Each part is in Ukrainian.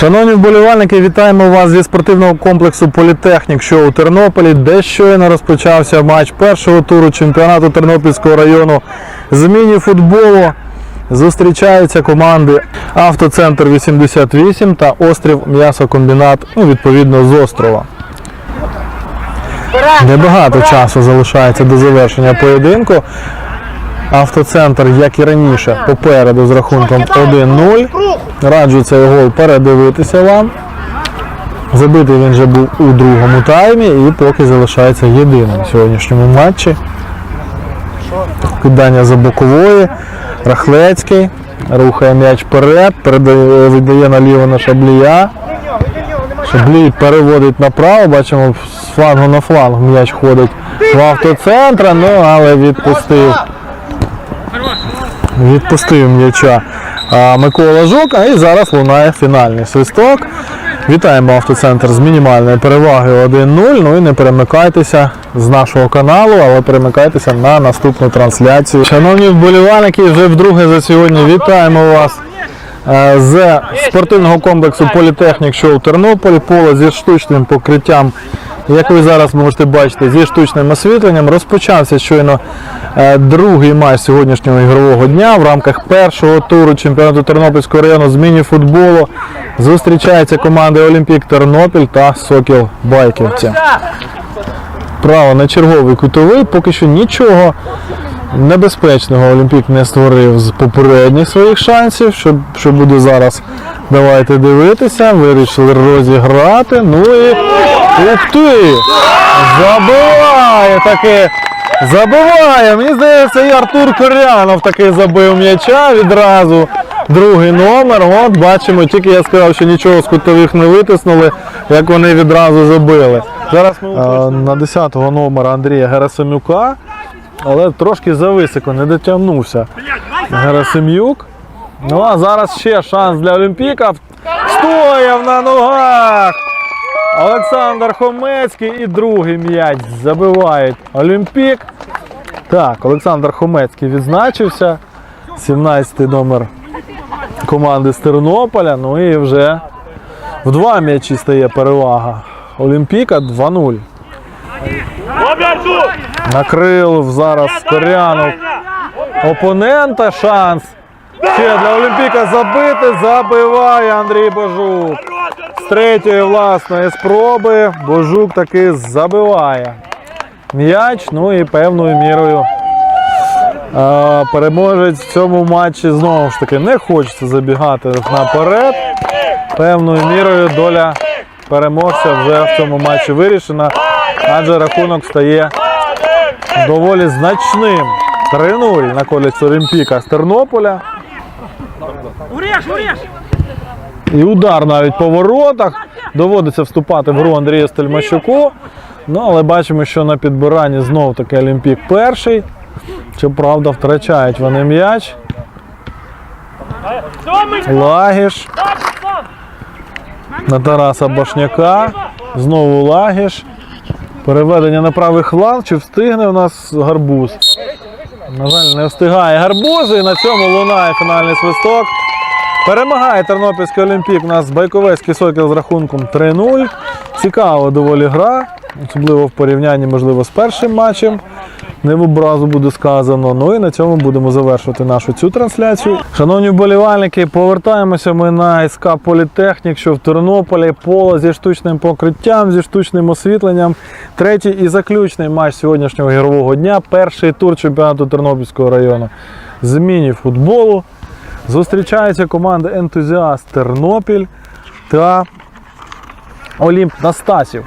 Шановні вболівальники, вітаємо вас зі спортивного комплексу Політехнік, що у Тернополі, де щойно розпочався матч першого туру чемпіонату Тернопільського району з міні-футболу. Зустрічаються команди Автоцентр 88 та Острів М'ясокомбінат, ну, відповідно, з острова. Небагато часу залишається до завершення поєдинку. Автоцентр, як і раніше, попереду з рахунком 1-0. Раджу цей гол передивитися вам. Забитий він вже був у другому таймі і поки залишається єдиним в сьогоднішньому матчі. Кидання за бокової. Рахлецький. Рухає м'яч вперед, передає, віддає наліво на Шаблія. Шаблій переводить направо, бачимо з флангу на фланг м'яч ходить в автоцентра, ну але відпустив. Відпустив м'яча Микола Жука і зараз лунає фінальний свисток. Вітаємо автоцентр з мінімальною перевагою 1-0. Ну і не перемикайтеся з нашого каналу, але перемикайтеся на наступну трансляцію. Шановні вболівальники, вже вдруге за сьогодні вітаємо вас е, з спортивного комплексу Політехнік Шоу Тернополь. Поле зі штучним покриттям як ви зараз можете бачити, зі штучним освітленням розпочався щойно другий матч сьогоднішнього ігрового дня в рамках першого туру чемпіонату Тернопільського району з міні-футболу. Зустрічаються команди Олімпік Тернопіль та Сокіл Байківці. Право на черговий кутовий, поки що нічого небезпечного Олімпік не створив з попередніх своїх шансів. Що, що буде зараз? Давайте дивитися. Вирішили розіграти. Ну і ух ти! Забиває таки. Забиває. Мені здається, і Артур Корянов таки забив м'яча відразу. Другий номер. От бачимо, тільки я сказав, що нічого з кутових не витиснули, як вони відразу забили. Зараз ми на 10-го номера Андрія Герасимюка, але трошки зависоко, не дотягнувся Герасим'юк. Ну а зараз ще шанс для Олімпіка. Стояв на ногах. Олександр Хомецький і другий м'яч забивають Олімпік. Так, Олександр Хомецький відзначився. 17-й номер команди з Тернополя. Ну і вже в два м'ячі стає перевага. Олімпіка 2-0. Накрив зараз Корянов опонента. Шанс. Ще для Олімпіка забити. Забиває Андрій Божук. З третьої власної спроби Божук таки забиває м'яч. Ну і певною мірою е, переможець в цьому матчі знову ж таки не хочеться забігати наперед. Певною мірою доля переможця вже в цьому матчі вирішена, адже рахунок стає доволі значним. 3-0 на користь Олімпіка з Тернополя. Уріж, уріж! І удар навіть по воротах. Доводиться вступати в гру Андрію Стельмащуку. Ну, але бачимо, що на підбиранні знов таки Олімпік перший. Щоправда, втрачають вони м'яч. Лагіш. На Тараса Башняка. Знову Лагіш. Переведення на правий фланг. Чи встигне у нас гарбуз? На жаль, не встигає гарбуз і на цьому лунає фінальний свисток. Перемагає Тернопільський Олімпік. У нас Байковецький сокіл з рахунком 3-0. Цікава доволі гра, особливо в порівнянні, можливо, з першим матчем. Не в образу буде сказано. Ну і на цьому будемо завершувати нашу цю трансляцію. Шановні вболівальники, повертаємося ми на СК Політехнік, що в Тернополі поле зі штучним покриттям, зі штучним освітленням. Третій і заключний матч сьогоднішнього ігрового дня. Перший тур чемпіонату Тернопільського району. З міні-футболу. Зустрічаються команди Ентузіаст Тернопіль та Олімп Настасів.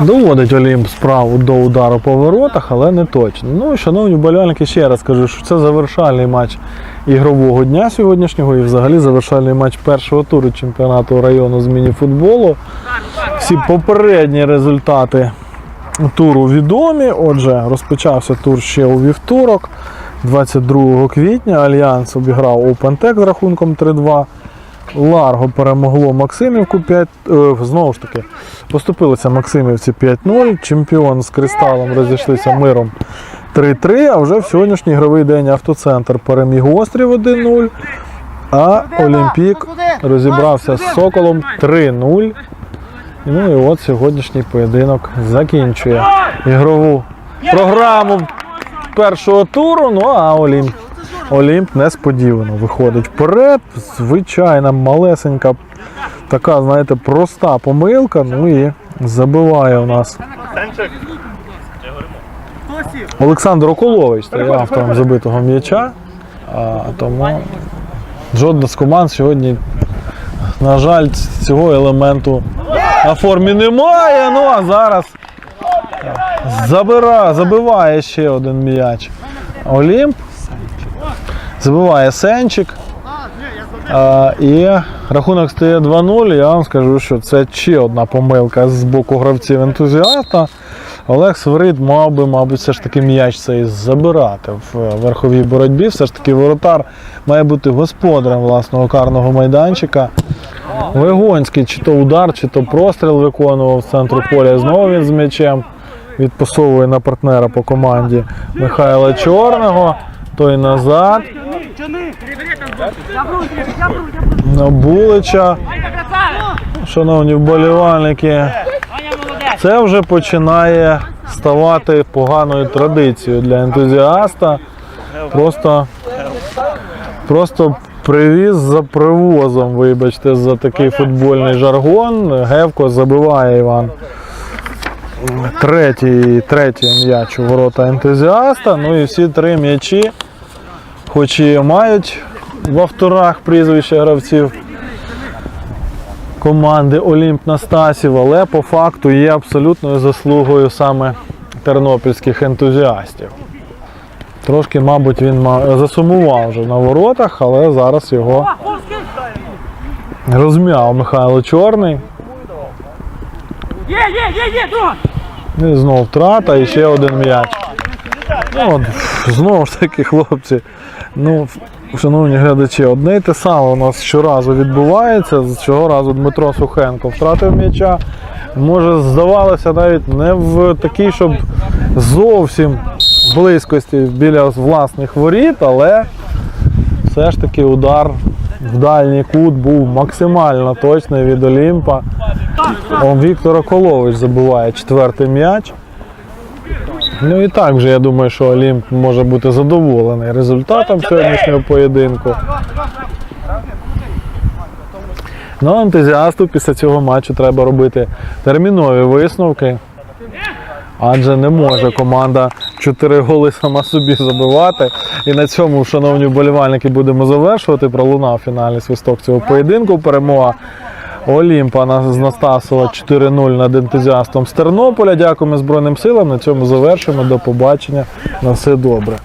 Доводить Олімп справу до удару по воротах, але не точно. Ну, шановні вболівальники, ще раз кажу, що це завершальний матч ігрового дня сьогоднішнього і взагалі завершальний матч першого туру чемпіонату району з міні-футболу. Всі попередні результати туру відомі. Отже, розпочався тур ще у вівторок, 22 квітня. Альянс обіграв OpenTech з рахунком 3-2. Ларго перемогло Максимівку 5. е, Знову ж таки, поступилися Максимівці 5-0. Чемпіон з кристалом розійшлися миром 3-3. А вже в сьогоднішній ігровий день автоцентр переміг острів 1-0. А Олімпік розібрався з Соколом 3-0. Ну і от сьогоднішній поєдинок закінчує ігрову програму першого туру. Ну а Олімп, Олімп несподівано виходить вперед. Звичайна малесенька, така, знаєте, проста помилка. Ну і забиває у нас Олександр Околович, це є автором забитого м'яча. А, тому жодна з команд сьогодні, на жаль, цього елементу на формі немає. Ну а зараз забира, забиває ще один м'яч. Олімп. Забиває Сенчик. А, і рахунок стає 2-0. Я вам скажу, що це ще одна помилка з боку гравців ентузіаста. Олег Свирид мав би, мабуть, все ж таки м'яч цей забирати в верховій боротьбі. Все ж таки воротар має бути господарем власного карного майданчика. Вигонський, чи то удар, чи то простріл виконував з центру поля. Знову він з м'ячем відпасовує на партнера по команді Михайла Чорного. Той назад. На Булича. Шановні вболівальники. Це вже починає ставати поганою традицією для ентузіаста. Просто, просто привіз за привозом, вибачте, за такий футбольний жаргон. Гевко забиває Іван. Третій, третій м'яч у ворота ентузіаста. Ну і всі три м'ячі, хоч і мають в авторах прізвища гравців команди Олімп Настасів, але по факту є абсолютною заслугою саме тернопільських ентузіастів. Трошки, мабуть, він засумував вже на воротах, але зараз його розм'яв Михайло Чорний. Є, є, є, є, друга. І знов втрата і ще один м'яч. Ну, от, знову ж таки, хлопці. Ну, шановні глядачі, одне й те саме у нас щоразу відбувається. Цього разу Дмитро Сухенко втратив м'яча. Може, здавалося, навіть не в такій, щоб зовсім близькості біля власних воріт, але все ж таки удар в дальній кут був максимально точний від Олімпа. Віктор Околович забиває четвертий м'яч. Ну і так вже я думаю, що Олімп може бути задоволений результатом сьогоднішнього поєдинку. Ну, ентузіасту після цього матчу треба робити термінові висновки. Адже не може команда 4 голи сама собі забивати. І на цьому, шановні вболівальники, будемо завершувати. Пролунав фінальний свисток цього поєдинку. Перемога Олімпа з Настасова 4-0 над ентузіастом з Тернополя. Дякуємо Збройним силам. На цьому завершимо. До побачення. На все добре.